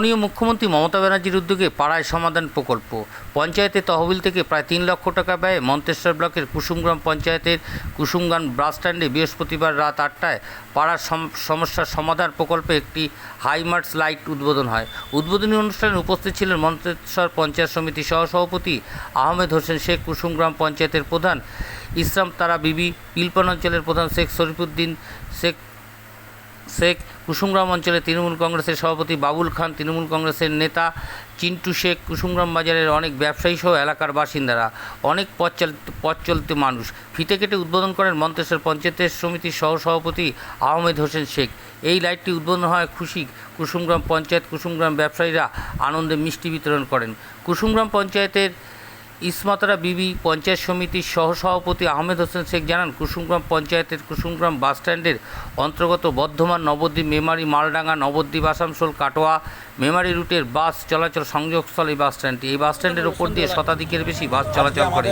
মাননীয় মুখ্যমন্ত্রী মমতা ব্যানার্জির উদ্যোগে পাড়ায় সমাধান প্রকল্প। পঞ্চায়েতের তহবিল থেকে প্রায় তিন লক্ষ টাকা ব্যয়ে মন্তেশ্বর ব্লকের কুসুমগ্রাম পঞ্চায়েতের কুসুমগ্রাম বাস স্ট্যান্ডে বৃহস্পতিবার রাত আটটায় পাড়ার সম- সমস্যার সমাধান প্রকল্পে একটি হাইমার্স লাইট উদ্বোধন হয়। উদ্বোধনী অনুষ্ঠানে উপস্থিত ছিলেন মন্তেশ্বর পঞ্চায়েত সমিতি সহসভাপতি আহমেদ হোসেন শেখ, কুসুমগ্রাম পঞ্চায়েতের প্রধান ইসলাম তারা বিবি, পিলপন অঞ্চলের প্রধান শেখ শরীফুদ্দিন শেখ শেখ কুসুমগ্রাম অঞ্চলে তৃণমূল কংগ্রেসের সভাপতি বাবুল খান, তৃণমূল কংগ্রেসের নেতা চিন্টু শেখ, কুসুমগ্রাম বাজারের অনেক ব্যবসায়ী সহ এলাকার বাসিন্দারা অনেক পথ পথ চলতে মানুষ। ফিতে কেটে উদ্বোধন করেন মন্তেশ্বর পঞ্চায়েতের সমিতির সহ সভাপতি আহমেদ হোসেন শেখ। এই লাইটটি উদ্বোধন হয় খুশি কুসুমগ্রাম পঞ্চায়েত, কুসুমগ্রাম ব্যবসায়ীরা আনন্দে মিষ্টি বিতরণ করেন। কুসুমগ্রাম পঞ্চায়েতের ইসমাতারা বিবি, পঞ্চায়েত সমিতির সহসভাপতি আহমেদ হোসেন শেখ জানান, কুসুমগ্রাম পঞ্চায়েতের কুসুমগ্রাম বাসস্ট্যান্ডের অন্তর্গত বর্ধমান, নবদ্বীপ, মেমারি, মালডাঙ্গা, নবদ্বীপ, আসানসোল, কাটোয়া, মেমারি রুটের বাস চলাচল সংযোগস্থল এই বাসস্ট্যান্ডটি এই বাসস্ট্যান্ডের ওপর দিয়ে শতাধিকের বেশি বাস চলাচল করে।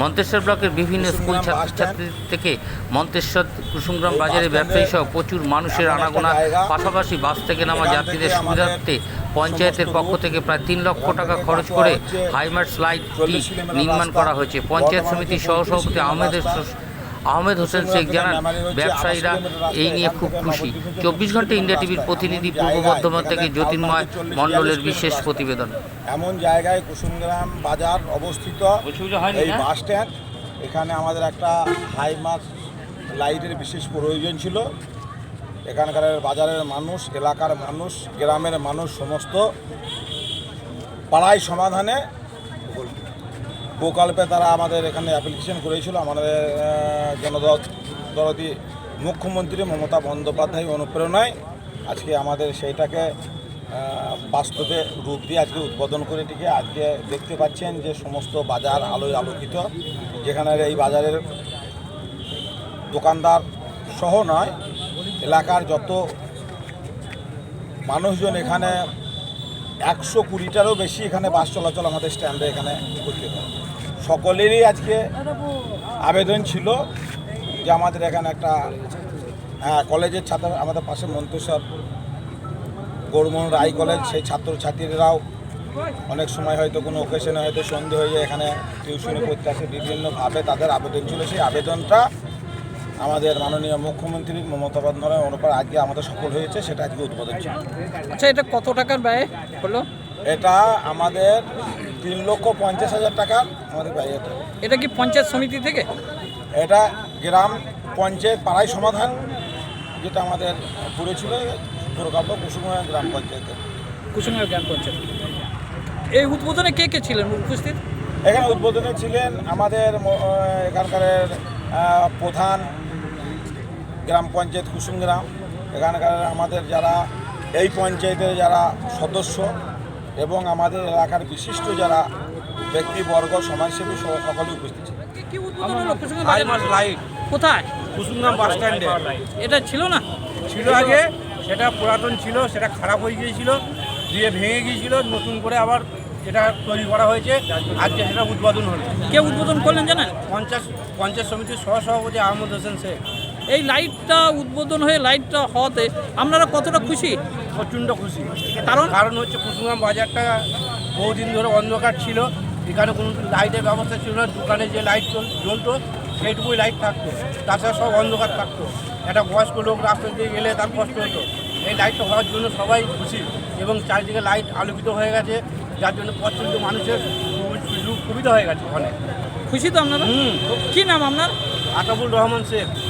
মন্তেশ্বর ব্লকের বিভিন্ন স্কুল ছাত্রছাত্রী থেকে মন্তেশ্বর, কুসুমগ্রাম বাজারে ব্যবসায়ী সহ প্রচুর মানুষের আনাগোনা। পাশাপাশি বাস থেকে নামা যাত্রীদের সুবিধার্থে পঞ্চায়েতের পক্ষ থেকে প্রায় তিন লক্ষ টাকা খরচ করে হাইমার্স লাইটটি নির্মাণ করা হয়েছে। পঞ্চায়েত সমিতির সহসভাপতি আহমেদ আহমেদ হোসেন শেখ জানান ব্যবসায়ীরা এই নিয়ে খুব খুশি। চব্বিশ ঘণ্টা ইন্ডিয়া টিভির প্রতিনিধি পূর্ব বর্ধমান থেকে জ্যোতির্ময় মণ্ডলের বিশেষ প্রতিবেদন। এমন জায়গায় কুসুমগ্রাম বাজার অবস্থিত এই বাস স্ট্যান্ড। এখানে আমাদের একটা হাইমার্ক লাইটের বিশেষ প্রয়োজন ছিল। এখানকার বাজারের মানুষ এলাকার মানুষ গ্রামের মানুষ সমস্ত পাড়ায় সমাধানে প্রকল্পে তারা আমাদের এখানে অ্যাপ্লিকেশন করেছিল, আমাদের জনদরদি মুখ্যমন্ত্রী মমতা বন্দ্যোপাধ্যায় অনুপ্রেরণায় আজকে আমাদের সেইটাকে বাস্তবে রূপ দিয়ে আজকে উদ্বোধন করে এটিকে। আজকে দেখতে পাচ্ছেন যে সমস্ত বাজার আলোয় আলোকিত, যেখানে এই বাজারের দোকানদার সহ নয়, এলাকার যত মানুষজন এখানে একশো কুড়িটারও বেশি এখানে বাস চলাচল আমাদের স্ট্যান্ডে এখানে উপস্থিত। সকলেরই আজকে আবেদন ছিল যে আমাদের এখানে একটা হ্যাঁ কলেজের ছাত্র, আমাদের পাশে মন্তেশ্বর, গৌরমোহন রায় কলেজ, সেই ছাত্রছাত্রীরাও অনেক সময় হয়তো কোনো ওকেশনে হয়তো সন্ধে হয়ে এখানে টিউশনি করতে আসে, বিভিন্নভাবে তাদের আবেদন ছিল। সেই আবেদনটা আমাদের মাননীয় মুখ্যমন্ত্রী মমতা বন্দ্যোপাধ্যায় অনুপার আজকে আমাদের সফল হয়েছে সেটা আজকে উদ্বোধন ছিল আচ্ছা এটা কত টাকার ব্যয় হলো? এটা আমাদের তিন লক্ষ পঞ্চাশ হাজার টাকা আমাদের ব্যয় এটা। এটা কি পঞ্চায়েত সমিতি থেকে? এটা গ্রাম পঞ্চায়েত পাড়ায় সমাধান যেটা আমাদের পড়েছিল প্রকল্প কুসুময়া গ্রাম পঞ্চায়েতের কুসুমের গ্রাম পঞ্চায়েত। এই উদ্বোধনে কে কে ছিলেন উপস্থিত? এখানে উদ্বোধনে ছিলেন আমাদের এখানকার প্রধান গ্রাম পঞ্চায়েত কুসুম গ্রাম। এখানকার আমাদের যারা এই পঞ্চায়েতের যারা সদস্য এবং আমাদের এলাকার বিশিষ্ট যারা ব্যক্তিবর্গ সমাজসেবী সহ সকলে উপস্থিত লাইট কোথায়? কুসুমগ্রাম বাস স্ট্যান্ডে। এটা ছিল না? ছিল আগে সেটা পুরাতন ছিল সেটা খারাপ হয়ে গিয়েছিল দিয়ে ভেঙে গিয়েছিল নতুন করে আবার এটা তৈরি করা হয়েছে আজকে সেটা উদ্বোধন হলো। কে উদ্বোধন করলেন জানেন? পঞ্চায়েত পঞ্চায়েত সমিতির সহসভাপতি আহমদ হোসেন শেখ। এই লাইটটা উদ্বোধন হয়ে লাইটটা হওয়াতে আপনারা কতটা খুশি? প্রচণ্ড খুশি। কারণ? কারণ হচ্ছে কুসুমগ্রাম বাজারটা বহুদিন ধরে অন্ধকার ছিল। এখানে কোনো লাইটের ব্যবস্থা ছিল না। দোকানে যে লাইট জ্বল- জ্বলতো সেইটুকুই লাইট থাকতো। তাছাড়া সব অন্ধকার থাকতো। একটা বয়স্ক লোক রাস্তা দিয়ে গেলে তার কষ্ট হতো। এই লাইটটা হওয়ার জন্য সবাই খুশি এবং চারিদিকে লাইট আলোকিত হয়ে গেছে। যার জন্য প্রচণ্ড মানুষের সুবিধা হয়ে গেছে ওখানে। খুশি তো আপনারা? হুম। কি নাম আপনার? আতাবুল রহমান শেখ।